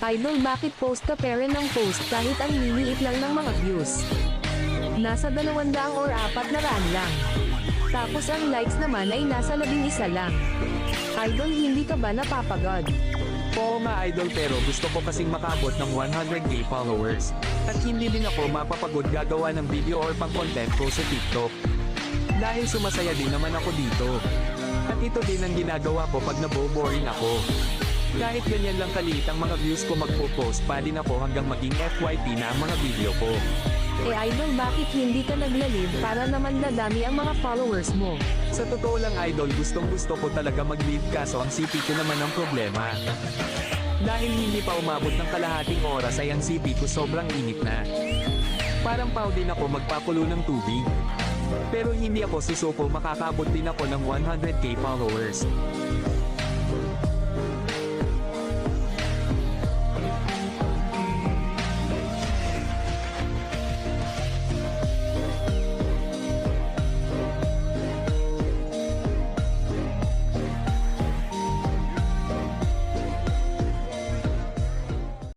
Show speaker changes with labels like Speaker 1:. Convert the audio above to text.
Speaker 1: Idol bakit post ka rin ng post kahit ang liliit lang ng mga views? Nasa 200 or 4 na raan lang. Tapos ang likes naman ay nasa 11 lang. Idol hindi ka ba napapagod?
Speaker 2: Oo nga idol pero gusto ko kasing makabot ng 100k followers. At hindi din ako mapapagod gagawa ng video or pang content ko sa TikTok. Dahil sumasaya din naman ako dito. At ito din ang ginagawa ko pag naboboring ako. Kahit ganyan lang kaliit ang mga views ko magpo-post pa din ako hanggang maging FYP na ang mga video ko.
Speaker 1: Eh idol bakit hindi ka naglalib para naman dadami ang mga followers mo?
Speaker 2: Sa totoo lang idol gustong gusto ko talaga mag-leave kaso ang CP ko naman ang problema. Dahil hindi pa umabot ng kalahating oras ay ang CP ko sobrang init na. Parang pao din ako magpakulo ng tubig. Pero hindi ako susuko makakabot din ako ng 100k followers.